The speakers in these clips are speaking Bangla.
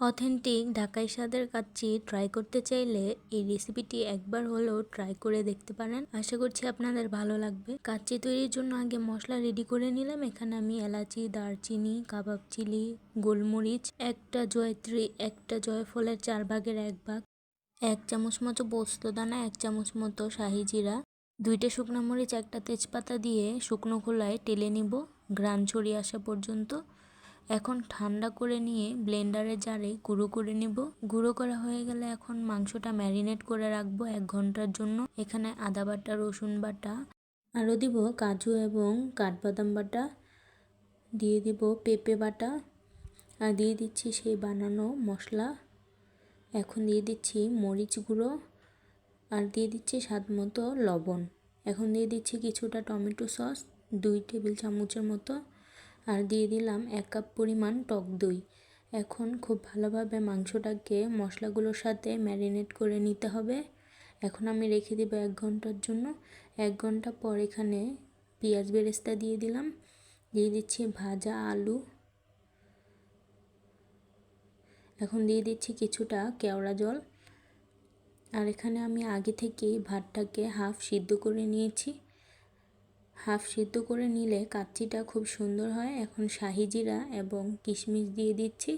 অথেন্টিক ঢাকাই স্বাদের কাচ্চি ট্রাই করতে চাইলে এই রেসিপিটি একবার হলেও ট্রাই করে দেখতে পারেন। আশা করছি আপনাদের ভালো লাগবে। কাচ্চি তৈরির জন্য আগে মশলা রেডি করে নিলাম। এখানে আমি এলাচি, দারচিনি, কাবাব চিলি, গোলমরিচ, একটা জয়ত্রী, একটা জয়ফলের চার ভাগের এক ভাগ, এক চামচ মতো পোস্তদানা এক চামচ মতো শাহি জিরা, দুইটা শুকনো মরিচ, একটা তেজপাতা দিয়ে শুকনো খোলায় টেলে নিব। গ্রান ছড়িয়ে আসা পর্যন্ত এখন ঠান্ডা করে নিয়ে ব্লেন্ডারে জারে গুঁড়ো করে নিব। গুঁড়ো করা হয়ে গেলে এখন মাংসটা ম্যারিনেট করে রাখব এক ঘণ্টার জন্য। এখানে আদা বাটা, রসুন বাটা, আরও দিব কাজু এবং কাঠবাদাম বাটা, দিয়ে দিব পেঁপে বাটা, আর দিয়ে দিচ্ছি সেই বানানো মশলা। এখন দিয়ে দিচ্ছি মরিচ গুঁড়ো, আর দিয়ে দিচ্ছি স্বাদ মতো লবণ। এখন দিয়ে দিচ্ছি কিছুটা টমেটো সস, দুই টেবিল চামচের মতো। আর দিয়ে দিলাম এক কাপ পরিমাণ টক দই। এখন খুব ভালোভাবে মাংসটাকে মশলাগুলোর সাথে ম্যারিনেট করে নিতে হবে। এখন আমি রেখে দেবো এক ঘণ্টার জন্য। এক ঘণ্টা পর এখানে পেঁয়াজ বেরেস্তা দিয়ে দিলাম। দিয়ে দিচ্ছি ভাজা আলু। এখন দিয়ে দিচ্ছি কিছুটা কেওড়া জল। আর এখানে আমি আগে থেকেই ভাতটাকে হাফ সিদ্ধ করে নিয়েছি। হাফ সিদ্ধ করে নিলে কাচ্চিটা খুব সুন্দর হয়। এখন শাহি জিরা এবং কিশমিশ দিয়ে দিচ্ছি।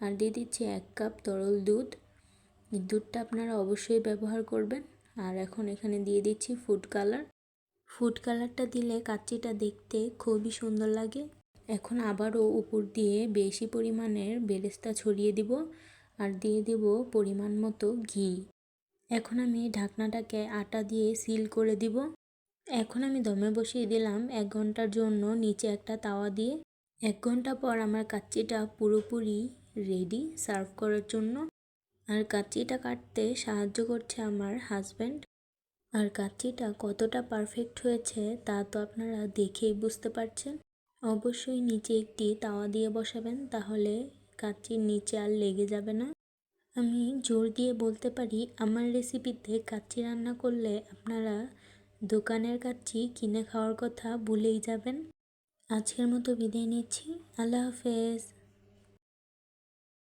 আর দিয়ে দিচ্ছি এক কাপ তরল দুধ। দুধটা আপনারা অবশ্যই ব্যবহার করবেন। আর এখন এখানে দিয়ে দিচ্ছি ফুড কালার। ফুড কালারটা দিলে কাচ্চিটা দেখতে খুবই সুন্দর লাগে। এখন আবারও উপর দিয়ে বেশি পরিমাণের বেরেস্তা ছড়িয়ে দিব। আর দিয়ে দিব পরিমাণ মতো ঘি। এখন আমি ঢাকনাটাকে আটা দিয়ে সিল করে দিব। এখন আমি দমে বসিয়ে দিলাম এক ঘণ্টার জন্য নিচে একটা তাওয়া দিয়ে। এক ঘণ্টা পর আমার কাচ্চিটা পুরোপুরি রেডি সার্ভ করার জন্য। আর কাচ্চিটা কাটতে সাহায্য করছে আমার হাজব্যান্ড আর কাচ্চিটা কতটা পারফেক্ট হয়েছে তা তো আপনারা দেখেই বুঝতে পারছেন। অবশ্যই নিচে একটি তাওয়া দিয়ে বসাবেন, তাহলে কাচ্চির নিচে আর লেগে যাবে না। আমি জোর দিয়ে বলতে পারি, আমার রেসিপিতে কাচ্চি রান্না করলে আপনারা দোকানের কাচ্চি কিনে খাওয়ার কথা ভুলেই যাবেন? আজকের মতো বিদায় নিচ্ছি। আল্লাহ হাফেজ।